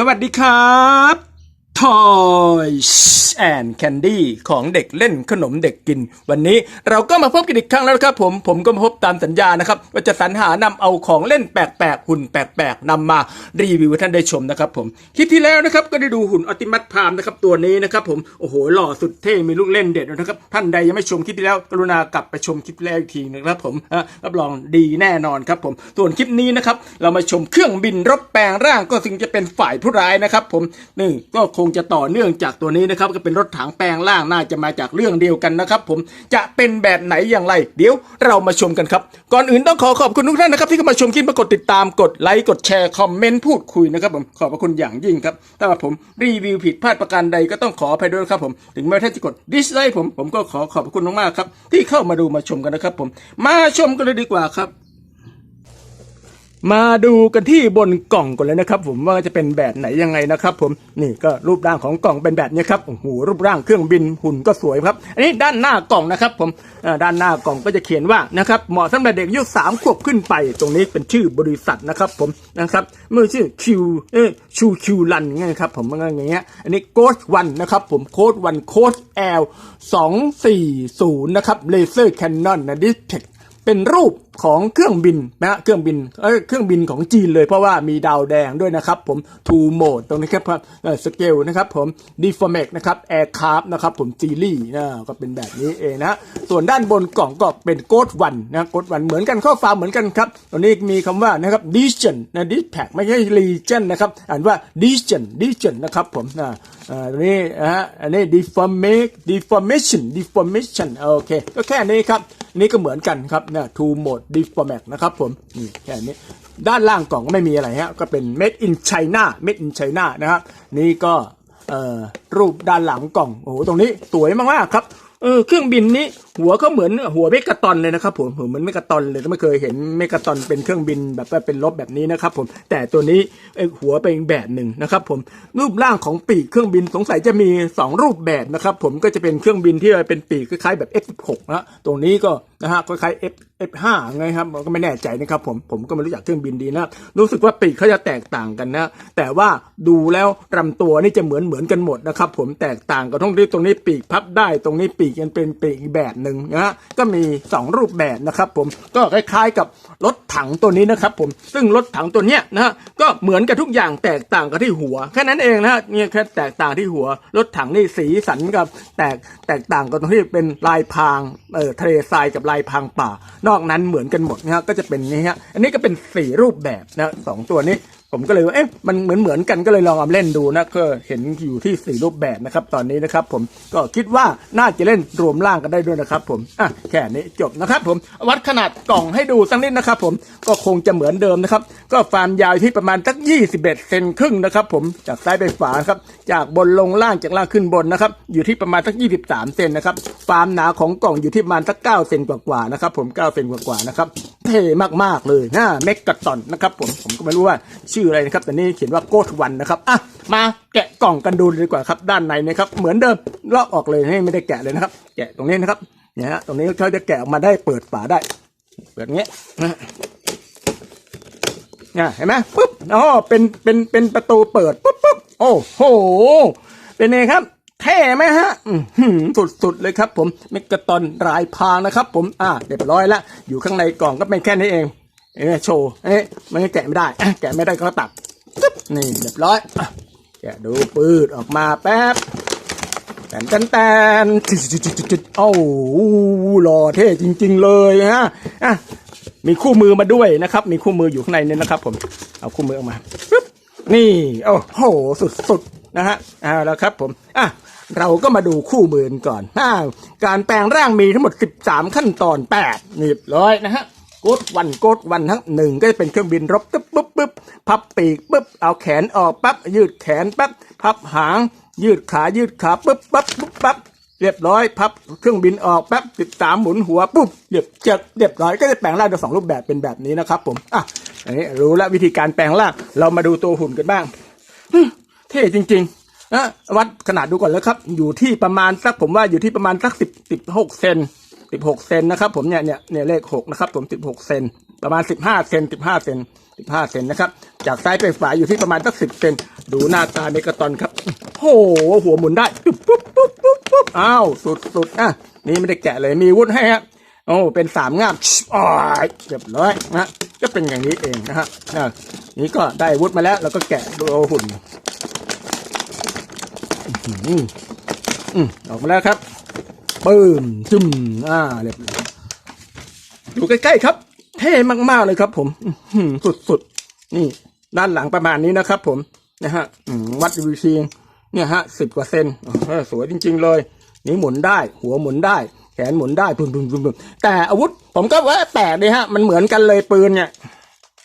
สวัสดีครับ Toys and Candy ของเด็กเล่นขนมเด็กกิน วันนี้เราก็มาพบกันอีกครั้งแล้วครับผมผมก็มาพบตามสัญญานะครับ ว่าจะสรรหานำเอาของเล่นแปลกๆ หุ่นแปลกๆนำมารีวิวให้ท่านได้ชมนะครับผมคลิปที่แล้วนะครับก็ได้ดูหุ่นอติมัสพามนะครับตัวนี้นะครับผมโอ้โหหล่อสุดเท่มีลูกเล่นเด็ดนะครับ ท่านใดยังไม่ชมคลิปที่แล้ว กรุณากลับไปชมคลิปแรกอีกทีนะครับผมอะรับรองดีแน่นอนครับผมส่วนคลิปนี้นะครับเรามาชมเครื่องบินรบแปลงร่างก็ถึงจะเป็นฝ่ายผู้ร้ายนะครับผมนี่ก็คงจะต่อเนื่องจากตัวนี้นะครับก็เป็นรถถังแปลงร่างน่าจะมาจากเรื่องเดียวกันนะครับผมจะเป็นแบบไหนอย่างไร เดี๋ยวเรามาชมกันครับ ก่อนอื่นต้องขอขอบคุณทุกท่านนะครับที่เข้ามาชมคลิปมากดติดตามกดไลค์กดแชร์คอมเมนต์พูดคุยนะครับผมขอบพระคุณอย่างยิ่งครับถ้าผมรีวิวผิดพลาดประการใดก็ต้องขออภัยด้วยครับผมถึงแม้ท่านจะกดดิสไลค์ผมผมก็ขอขอบพระคุณมากๆครับที่เข้ามาดูมาชมกันนะครับผมมาชมกันเลยดีกว่าครับ มาดูกันที่บนกล่องก่อนเลยนะครับ ผมว่าจะเป็นแบบไหนยังไงนะครับ ผมนี่ก็รูปร่างของกล่องเป็นแบบนี้ครับโอ้โหรูปร่างเครื่องบินหุ่นก็สวยครับ อันนี้ด้านหน้ากล่องนะครับ ผมด้านหน้ากล่องก็จะเขียนว่านะครับเหมาะสำหรับเด็กอายุสามขวบขึ้นไป ตรงนี้เป็นชื่อบริษัทนะครับ ผมนะครับเมื่อชื่อคิวเอชูคิวรันไงครับ ผมมันอย่างเงี้ยอันนี้โค้ดวันนะครับ ผมโค้ดวันโค้ดแอลสองสี่ศูนย์นะครับเลเซอร์แคนนอนนะดิสเทคเป็นรูป ของเครื่องบินนะเครื่องบินเอ้ยเครื่องบินของจีนเลยเพราะว่ามีดาวแดงด้วยนะครับผม two mode ตรงนี้ครับสเกลนะครับผม deformate นะครับ aircraft นะครับผมซีรีส์นะก็เป็นแบบนี้เองนะส่วนด้านบนกล่องก็เป็นโกดวันนะโกดวันเหมือนกันข้อความเหมือนกันครับตรงนี้มีคำว่านะครับ division นะ dispatch ไม่ใช่ legion นะครับอ่านว่า division division นะครับผมนะอ่าตรงนี้นะฮะอันนี้ deformate deformation deformation โอเคก็แค่นี้ครับนี่ก็เหมือนกันครับนะ two mode deformat นะครับผมนี่แค่นี้ ด้านล่างกล่องก็ไม่มีอะไรฮะก็เป็น made in China made in China นะครับนี่ก็รูปด้านหลังกล่องโอ้โหตรงนี้สวยมากๆครับเออเครื่องบินนี้หัวก็เหมือนหัวเมกะตอนเลยนะครับผมเหมือนเมกะตอนเลยไม่เคยเห็นเมกะตอนเป็นเครื่องบินแบบเป็นรบแบบนี้นะครับผมแต่ตัวนี้หัวเป็นแบบหนึ่งนะครับผมรูปร่างของปีกเครื่องบินสงสัยจะมีสองรูปแบบนะครับผมก็จะเป็นเครื่องบินที่เป็นปีกคล้ายๆแบบ F16 นะตรงนี้ก็นะฮะคล้ายๆ F F5 ไงครับก็ไม่แน่ใจนะครับผมผมก็ไม่รู้จักเครื่องบินดีนะรู้สึกว่าปีกเขาจะแตกต่างกันนะ แต่ว่าดูแล้วลำตัวนี่จะเหมือนเหมือนกันหมดนะครับผมแตกต่างกับตรงที่ตรงนี้ปีกพับได้ตรงนี้ปีกยังเป็นปีกอีกแบบหนึ่งนะฮะก็มี 2 รูปแบบนะครับผมก็คล้ายๆกับรถถังตัวนี้นะครับผมซึ่งรถถังตัวเนี้ยนะฮะก็เหมือนกับทุกอย่างแตกต่างกันที่หัวแค่นั้นเองนะฮะเนี่ยแค่แตกต่างที่หัวรถถังนี่สีสันกับแตกแตกต่างกันตรงที่เป็นลายพรางเอ่อทะเลทรายกับลายพรางป่า นอกนั้นเหมือนกันหมดนะฮะก็จะเป็นนี้ฮะอันนี้ก็เป็นสี่รูปแบบนะสองตัวนี้ ผมก็เลยว่าเอ๊ะมันเหมือนเหมือนกันก็เลยลองเอามาเล่นดูนะก็เห็นอยู่ที่สี่รูปแบบนะครับ ตอนนี้นะครับ ผมก็คิดว่าน่าจะเล่นรวมร่างกันได้ด้วยนะครับ ผมอะแค่นี้จบนะครับ ผมวัดขนาดกล่องให้ดูสักนิดนะครับ ผมก็คงจะเหมือนเดิมนะครับ ก็ความยาวที่ประมาณสัก21เซนครึ่งนะครับ ผมจากซ้ายไปขวาครับ จากบนลงล่างจากล่างขึ้นบนนะครับ อยู่ที่ประมาณสัก23เซนนะครับความหนาของกล่องอยู่ที่ประมาณสัก9เซนกว่าๆนะครับ ผม9เซนกว่าๆนะครับเท่มากๆเลยนะเมกกะตอนนะครับ ผมผมก็ไม่รู้ว่าชออะไรนะครับ แต่นี่เขียนว่าโกดวันนะครับอะมาแกะกล่องกันดูเลยดีกว่าครับด้านในนะครับเหมือนเดิมลอกออกเลยให้ไม่ได้แกะเลยนะครับ แกะตรงนี้นะครับเนี่ยฮะตรงนี้เขาจะแกะออกมาได้เปิดฝาได้ เปิดเงี้ยนะเนี่ยเห็นไหมปุ๊บอ๋อเป็นเป็นเป็นประตูเปิดปุ๊บปุ๊บโอ้โห เป็นไงครับเท่ไหมฮะสุดสุดเลยครับผมเมกะตอนรายพรางนะครับ ผมอ่าเรียบร้อยแล้วอยู่ข้างในกล่องก็เป็นแค่นี้เอง เอ้ยโชว์เอ้ยมันก็แกะไม่ได้ แกะไม่ได้ก็ตัดปึ๊บนี่เรียบร้อยแกะดูปืดออกมาแป๊บแตนแตนแตนจุดจุดจุดจุดจุดโอ้โหล่อเท่จริง ๆ เลยฮะอะมีคู่มือมาด้วยนะครับ มีคู่มืออยู่ข้างในนี่นะครับ ผมเอาคู่มือออกมาปึ๊บนี่โอ้โหสุดๆนะฮะเอาแล้วครับผมอะเราก็มาดูคู่มือก่อนอ่าการแปลงร่างมีทั้งหมด 13 ขั้นตอน8นี่ร้อยนะฮะ กดวันโกดวันทั้งหนึ่งก็จะเป็นเครื่องบินรบปึ๊บปึ๊บปึ๊บพับปีกปึ๊บเอาแขนออกปั๊บยืดแขนปั๊บพับหาง ยืดขายืดขาปึ๊บปั๊บปุ๊บปั๊บเรียบร้อยพับเครื่องบินออกแป๊บติดตามหมุนหัวปุ๊บเรียบเจ็บเรียบร้อยก็จะแปลงร่างเป็นสองรูปแบบเป็นแบบนี้นะครับ ผมอะอันนี้รู้แล้ววิธีการแปลงร่างเรามาดูตัวหุ่นกันบ้างฮึเท่จริงๆนะวัดขนาดดูก่อนแล้วครับ อยู่ที่ประมาณสักผมว่าอยู่ที่ประมาณสักสิบสิบหกเซน สิบหกเซนนะครับ ผมเนี่ยเนี่ยเนี่ยเลขหกนะครับ ผมสิบหกเซนประมาณสิบห้าเซนสิบห้าเซนสิบห้าเซนนะครับ จากซ้ายไปขวาอยู่ที่ประมาณสักสิบเซนดูหน้าตาเมกาตอนครับโอ้โหหัวหมุนได้ปุ๊บปุ๊บปุ๊บปุ๊บปุ๊บอ้าวสุดสุดอะนี่ไม่ได้แกะเลยมีวุ้นให้ฮะโอ้เป็นสามงามอ๋อยเรียบร้อยนะก็เป็นอย่างนี้เองนะฮะอะนี่ก็ได้วุ้นมาแล้วแล้วก็แกะดูหุ่นอืมออกมาแล้วครับ ปึ้มจุ่มอ่าเรียบร้อยดูใกล้ๆครับ เท่มากๆเลยครับ ผมสุดๆนี่ ด้านหลังประมาณนี้นะครับ ผมนะฮะวัดดูทีเนี่ยฮะสิบกว่าเซนสวยจริง ๆ เลยนี่หมุนได้ หัวหมุนได้ แขนหมุนได้ปุ่มปุ่มปุ่มแต่อาวุธ ผมก็ว่าแปลกเลยฮะ มันเหมือนกันเลยปืนเนี่ย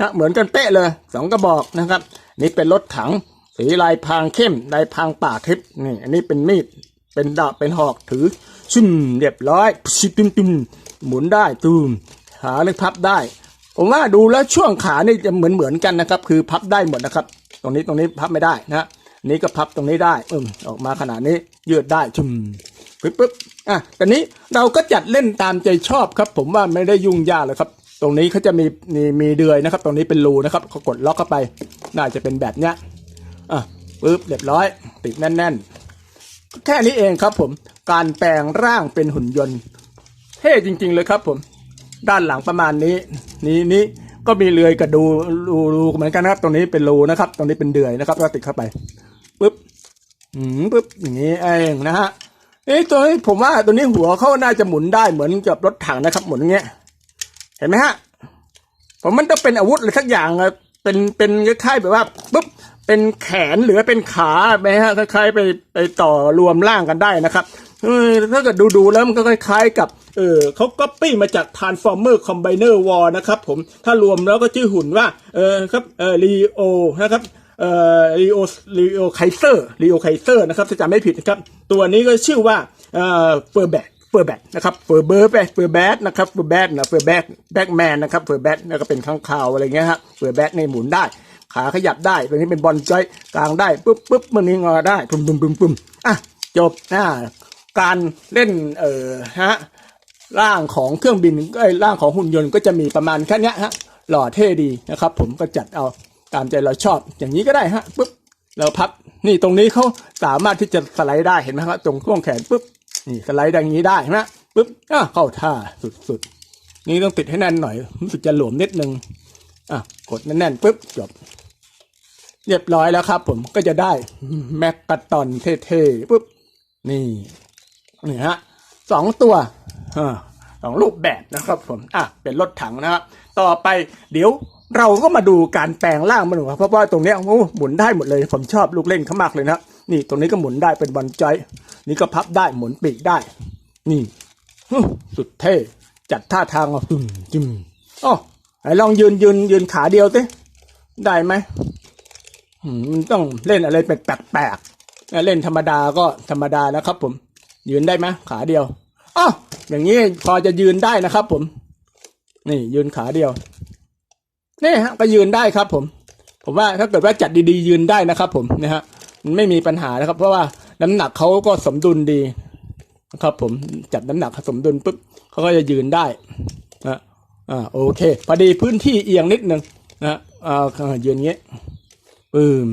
นะเหมือนกันเป๊ะเลยสองกระบอกนะครับ นี่เป็นรถถังสีลายพรางเข้มลายพรางป่าทึบนี่ อันนี้เป็นมีดเป็นดาบเป็นหอกถือ ชุ่มเรียบร้อยชิตุ้มตุ้มหมุนได้ตูมขาเลยพับได้ ผมว่าดูแล้วช่วงขานี่จะเหมือนเหมือนกันนะครับ คือพับได้หมดนะครับ ตรงนี้ตรงนี้พับไม่ได้นะนนี้ก็พับตรงนี้ได้อืมออกมาขนาดนี้ยืดได้ชุมปึ๊บปึ๊บอะตอนนี้เราก็จัดเล่นตามใจชอบครับ ผมว่าไม่ได้ยุ่งยากเลยครับ ตรงนี้เขาจะมีมีมีเดือยนะครับ ตรงนี้เป็นรูนะครับเขากดล็อกเข้าไป น่าจะเป็นแบบเนี้ยอะปึ๊บเรียบร้อย ติดแน่น ๆ แค่นี้เองครับผม การแปลงร่างเป็นหุ่นยนต์เท่จริง ๆ เลยครับผม ด้านหลังประมาณนี้ นี้นี้ก็มีเลือยกระดูรูรูเหมือนกันนะครับ ตรงนี้เป็นรูนะครับ ตรงนี้เป็นเดือยนะครับก็ติดเข้าไปปุ๊บอืมปุ๊บอย่างนี้เองนะฮะเอ้ตัวนี้ผมว่าตัวนี้หัวเขาน่าจะหมุนได้เหมือนกับรถถังนะครับ หมุนอย่างเงี้ยเห็นไหมฮะผมมันต้องเป็นอาวุธอะไรสักอย่างอะเป็นเป็นคล้ายๆแบบว่าปุ๊บ เป็นแขนหรือเป็นขาไหมฮะคล้ายๆไปไปต่อรวมร่างกันได้นะครับถ้าเกิดดูๆแล้วมันก็คล้ายๆกับเออเขาก๊อปปี้มาจาก Transformer Combiner War นะครับผมถ้ารวมแล้วก็ชื่อหุ่นว่าเออครับเออลีโอนะครับเอ่อลีโอลีโอไคเซอร์ลีโอไคเซอร์นะครับถ้าจำไม่ผิดนะครับ ตัวนี้ก็ชื่อว่าเอ่อเฟอร์แบทเฟอร์แบทนะครับเฟอร์เบอร์แบทเฟอร์แบทนะครับเฟอร์แบทนะเฟอร์แบทแบ็กแมนนะครับเฟอร์แบทแล้วก็เป็นข้างคาวอะไรเงี้ยฮะเฟอร์แบทในหมุนได้ ขาขยับได้ตัวนี้เป็นบอลจอยกลางได้ปุ๊บปุ๊บมันนี้งอได้ปุ่มปุ่มปุ่มปุ่มอะจบอ่าการเล่นเอ่อฮะร่างของเครื่องบินก็ร่างของหุ่นยนต์ก็จะมีประมาณแค่นี้ฮะหล่อเท่ดีนะครับ ผมก็จัดเอาตามใจเราชอบ อย่างนี้ก็ได้ฮะปุ๊บเราพับนี่ตรงนี้เขาสามารถที่จะสไลด์ได้เห็นไหมครับตรงช่วงแขนปุ๊บนี่สไลด์ดังนี้ได้ใช่ไหมปุ๊บอะเข้าท่าสุดๆนี่ต้องติดให้แน่นหน่อยรู้สึกจะหลวมนิดนึงอะกดแน่นๆปุ๊บจบ เรียบร้อยแล้วครับ ผมก็จะได้แมกกาตอนเท่ๆปุ๊บนี่นี่ฮะสองตัวสองรูปแบบนะครับผมอะเป็นรถถังนะครับต่อไปเดี๋ยวเราก็มาดูการแปลงร่างมันหนูครับเพราะว่าตรงเนี้ยโอ้หมุนได้หมดเลยผมชอบลูกเล่นเขามากเลยนะนี่ตรงนี้ก็หมุนได้เป็นบอลจอยนี่ก็พับได้หมุนปีกได้ นี่สุดเท่จัดท่าทางอะจึมจึมอ๋อไหนลองยืนยืนยืนขาเดียวสิได้ไหม มันต้องเล่นอะไรแปลกๆเล่นธรรมดาก็ธรรมดานะครับ ผม ยืนได้ไหมขาเดียวอ๋ออย่างนี้พอจะยืนได้นะครับ ผม นี่ยืนขาเดียวนี่ฮะก็ยืนได้ครับ ผม ผมว่าถ้าเกิดว่าจัดดีๆ ยืนได้นะครับ ผมนะฮะมันไม่มีปัญหานะครับ เพราะว่าน้ำหนักเขาก็สมดุลดีนะครับ ผมจัดน้ำหนักสมดุลปุ๊บเขาก็จะยืนได้นะอ่าโอเค พอดีพื้นที่เอียงนิดนึงนะอ่ายืนเงี้ย ปึ้ม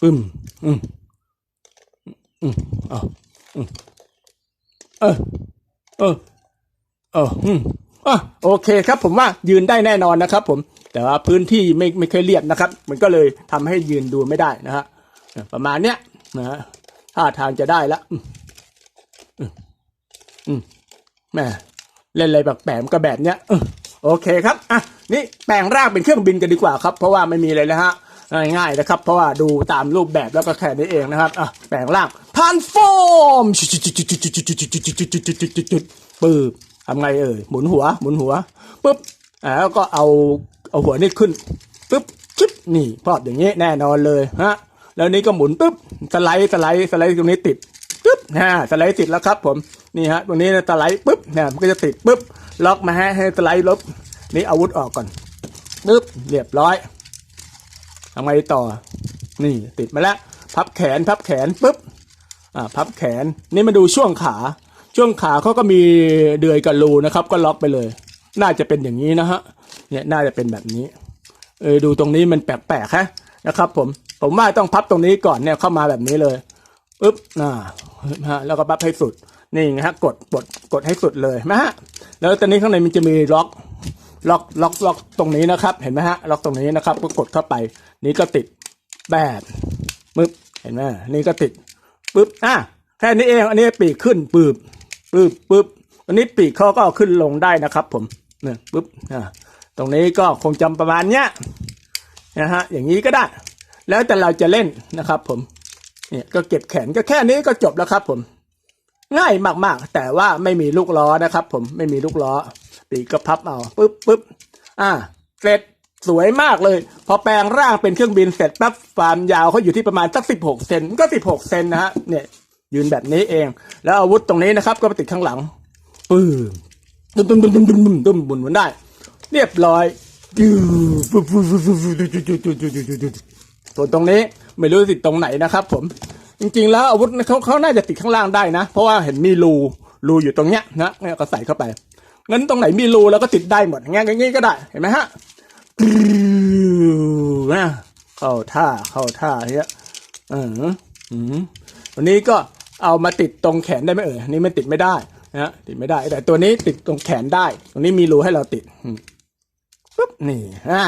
ปึ้มอืมอืมอ่าอืมเออเออเอออืมอะโอเคครับผมว่ายืนได้แน่นอนนะครับ ผม แต่ว่าพื้นที่ไม่ไม่เคยเรียบนะครับ มันก็เลยทำให้ยืนดูไม่ได้นะฮะประมาณเนี้ยนะฮะท่าทางจะได้ล้วอืมอืมแม่เล่นอะไรแบบแปลกๆก็แบบเนี้ยโอเคครับอะนี่แปลงร่างเป็นเครื่องบินกันดีกว่าครับ เพราะว่าไม่มีเลยนะฮะ ง่ายๆนะครับ เพราะว่าดูตามรูปแบบแล้วก็แค่นี้เองนะครับอะแปลงร่างทานฟอร์มปึ๊บทำไงเอ่ยหมุนหัว หมุนหัวปึ๊บอ่าแล้วก็เอาเอาหัวนี่ขึ้นปึ๊บชิบนี่พอดอย่างนี้แน่นอนเลยฮะแล้วนี่ก็หมุนปึ๊บสไลด์สไลด์สไลด์ตรงนี้ติดปึ๊บนะสไลด์ติดแล้วครับผมนี่ฮะตรงนี้สไลด์ปึ๊บเนี่ยมันก็จะติดปึ๊บล็อกมาให้ให้สไลด์ลบนี่อาวุธออกก่อนปึ๊บเรียบร้อย ทำไงต่อ นี่ติดมาแล้ว พับแขนพับแขนปุ๊บอ่าพับแขนนี่มาดูช่วงขา ช่วงขาเขาก็มีเดือยกับรูนะครับ ก็ล็อกไปเลย น่าจะเป็นอย่างนี้นะฮะเนี่ยน่าจะเป็นแบบนี้เออดูตรงนี้มันแปลกๆฮะนะครับ ผมผมว่าต้องพับตรงนี้ก่อนเนี่ยเข้ามาแบบนี้เลยปึ๊บอ่าฮะแล้วก็พับให้สุดนี่ไงฮะกดกดกดให้สุดเลยนะฮะแล้วตอนนี้ข้างในมันจะมีล็อก ล็อกล็อกล็อกตรงนี้นะครับ เห็นไหมฮะ ล็อกตรงนี้นะครับก็กดเข้าไป นี่ก็ติดแบบปึ๊บเห็นไหมนี่ก็ติดปึ๊บอะแค่นี้เอง อันนี้ปีกขึ้นปึ๊บปึ๊บปึ๊บอันนี้ปีกเขาก็เอาขึ้นลงได้นะครับ ผมเนี่ยปึ๊บอ่าตรงนี้ก็คงจำประมาณเนี้ยนะฮะอย่างนี้ก็ได้ แล้วแต่เราจะเล่นนะครับ ผมเนี่ยก็เก็บแขนก็แค่นี้ก็จบแล้วครับ ผม ง่ายมากๆ แต่ว่าไม่มีลูกล้อนะครับ ผมไม่มีลูกล้อ ตีก็พับเอาปึ๊บปึ๊บอ่าเสร็จสวยมากเลย พอแปลงร่างเป็นเครื่องบินเสร็จปั๊บความยาวเขาอยู่ที่ประมาณสักสิบหกเซนก็สิบหกเซนนะฮะเนี่ย ยืนแบบนี้เอง แล้วอาวุธตรงนี้นะครับ ก็ไปติดข้างหลังปึ้มตุ้มตุ้มตุ้มตุ้มตุ้มตุ้มตุ้มบุนบุนได้ เรียบร้อยส่วนตรงนี้ไม่รู้ติดตรงไหนนะครับ ผม จริง ๆ แล้วอาวุธเขาเขาน่าจะติดข้างล่างได้นะ เพราะว่าเห็นมีรูรูอยู่ตรงเนี้ยนะเนี่ยก็ใส่เข้าไป งั้นตรงไหนมีรูแล้วก็ติดได้หมดงั้นอย่างงี้ก็ได้เห็นไหมฮะนะเข้าท่าเข้าท่าเนี้ยเอออืมวันนี้ก็เอามาติดตรงแขนได้ไหมเอ่ยนนี้มันติดไม่ได้นะติดไม่ได้ แต่ตัวนี้ติดตรงแขนได้ ตรงนี้มีรูให้เราติดปุ๊บนี่อ่า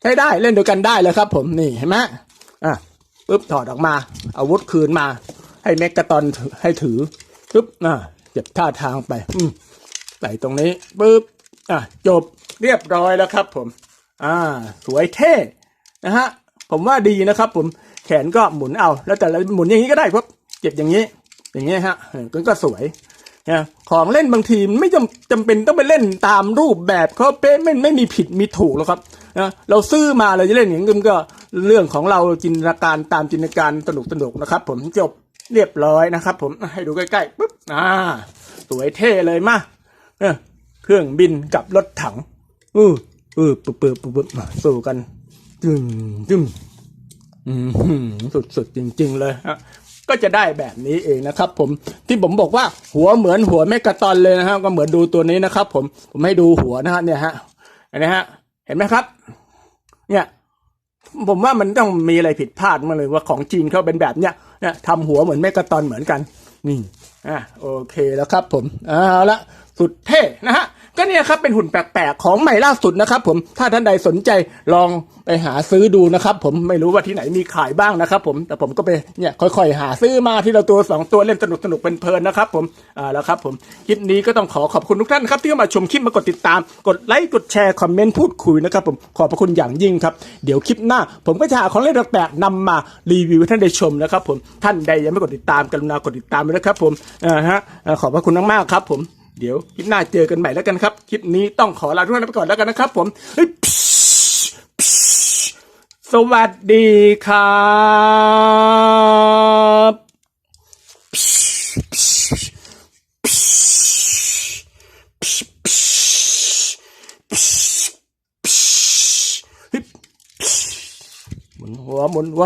ใช้ได้เล่นด้วยกันได้เลยครับผมนี่เห็นไหมอะปุ๊บถอดออกมา อาวุธคืนมา ให้เมกกาตอนให้ถือปุ๊บอะเจ็บท่าทางไป อืม ใส่ตรงนี้ปุ๊บอะจบเรียบร้อยแล้วครับ ผม อ่า สวยเท่นะฮะผมว่าดีนะครับ ผมแขนก็หมุนเอา แล้วแต่ละหมุนอย่างนี้ก็ได้ปุ๊บเก็บอย่างนี้ อย่างนี้ฮะเออก็ก็สวยนะของเล่นบางทีไม่จำจำเป็นต้องไปเล่นตามรูปแบบเขาเป๊ะไม่ไม่มีผิดมีถูกหรอกครับนะเราซื้อมาเราจะเล่นอย่างนี้ก็เรื่องของเราจินตนาการตามจินตนาการสนุกสนุกนะครับ ผมจบเรียบร้อยนะครับ ผมให้ดูใกล้ๆปุ๊บอ่าสวยเท่เลยมา เออเครื่องบินกับรถถังอืออือปึ๊บปึ๊บปึ๊บปึ๊บมาสู้กันจึมจึมอืมสุดสุดๆจริง ๆ เลยฮะก็จะได้แบบนี้เองนะครับ ผมที่ผมบอกว่าหัวเหมือนหัวแมกกาตอนเลยนะฮะก็เหมือนดูตัวนี้นะครับ ผมผมให้ดูหัวนะฮะเนี่ยฮะอันนี้ฮะ เห็นไหมครับ เนี่ย ผมว่ามันต้องมีอะไรผิดพลาดมาเลยว่าของจีนเขาเป็นแบบเนี้ยเนี่ยทำหัวเหมือนแมกกาตอนเหมือนกัน นี่ อะโอเคแล้วครับผมเอาละสุดเท่นะฮะ ก็เนี่ยครับเป็นหุ่นแปลกๆของใหม่ล่าสุดนะครับ ผมถ้าท่านใดสนใจลองไปหาซื้อดูนะครับ ผมไม่รู้ว่าที่ไหนมีขายบ้างนะครับ ผมแต่ผมก็ไปเนี่ยค่อยๆ หาซื้อมาที่เราตัวสองตัวเล่นสนุกสนุกเป็นเพลินๆนะครับผมอ่าแล้วครับ ผมคลิปนี้ก็ต้องขอขอบคุณทุกท่านครับที่เข้ามาชมคลิปมากดติดตาม กดไลค์กดแชร์คอมเมนต์พูดคุยนะครับ ผมขอบพระคุณอย่างยิ่งครับเดี๋ยวคลิปหน้า ผมก็จะหาของเล่นแปลกๆนำมารีวิวให้ท่านได้ชมนะครับ ผมท่านใดยังไม่กดติดตามกรุณากดติดตามด้วยนะครับ ผมอ่าฮะขอบพระคุณมากๆครับ ผม เดี๋ยวคลิปหน้าเจอกันใหม่แล้วกันครับ คลิปนี้ต้องขอลาทุกท่านไปก่อนแล้วกันนะครับ ผมเฮ้ยสวัสดีครับหมุนหัวหมุนหัว